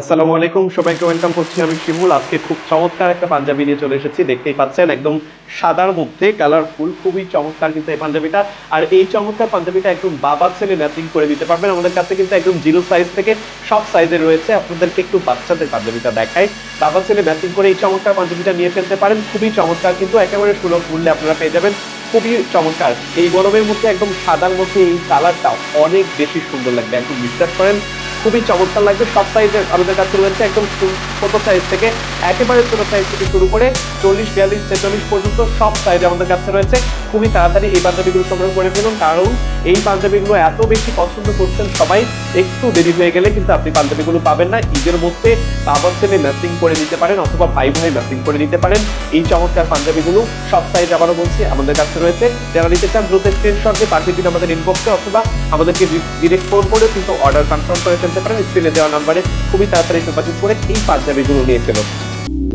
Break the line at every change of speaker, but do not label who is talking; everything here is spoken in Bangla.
আসসালামু আলাইকুম, সবাইকে ওয়েলকাম করছি আমি শিমুল। আজকে খুব চমৎকার একটা পাঞ্জাবি নিয়ে চলে এসেছি। দেখতেই পাচ্ছেন, একদম সাদার মধ্যে কালারফুল খুবই চমৎকার কিন্তু এই পাঞ্জাবিটা। আর এই চমৎকার পাঞ্জাবিটা একদম বাবা ছেলে ম্যাচিং করে দিতে পারবেন। আমাদের কাছে কিন্তু একদম জিরো সাইজ থেকে সব সাইজের রয়েছে। আপনাদেরকে একটু বাচ্চাদের পাঞ্জাবিটা দেখায় বাবা ছেলে ম্যাচিং করে এই চমৎকার পাঞ্জাবিটা নিয়ে ফেলতে পারেন। খুবই চমৎকার কিন্তু, একেবারে সুলভ মূল্যে আপনারা পেয়ে যাবেন। খুবই চমৎকার। এই গরমের মধ্যে একদম সাদার মধ্যে এই কালারটা অনেক বেশি সুন্দর লাগবে, একদম বিশ্বাস করেন। খুবই চমৎকার লাগবে, সব সাইজের আমাদের কাছে রয়েছে একদম ছোট- সাইজ থেকে একেবারে ছোট সাইজ থেকে শুরু করে চল্লিশ, বিয়াল্লিশ ছেচল্লিশ পর্যন্ত সব সাইজ আমাদের কাছে রয়েছে। খুবই তাড়াতাড়ি এই বান্ধবীগুলো সংগ্রহ করে ফেলুন, কারণ এই পাঞ্জাবিগুলো এত বেশি পছন্দ করছেন সবাই, একটু দেরি হয়ে গেলে কিন্তু আপনি পাঞ্জাবিগুলো পাবেন না। ঈদের মধ্যে বাবার ছেলে ম্যাচিং করে নিতে পারেন অথবা ভাই ভাই ম্যাচিং করে নিতে পারেন। এই চমৎকার পাঞ্জাবিগুলো সব সাইজ আবারও বলছি, আমাদের কাছে রয়েছে। যারা নিতে চান দ্রুত স্ক্রিনশট দিয়ে পাঠিয়ে দিন আমাদের ইনবক্সে অথবা আমাদেরকে ডিরেক্ট ফোন করে কিন্তু অর্ডার কনফার্ম করে ফেলতে পারেন। স্ক্রিনে দেওয়া নাম্বারে খুবই তাড়াতাড়ি যোগাযোগ করে এই পাঞ্জাবিগুলো নিয়ে ফেলুন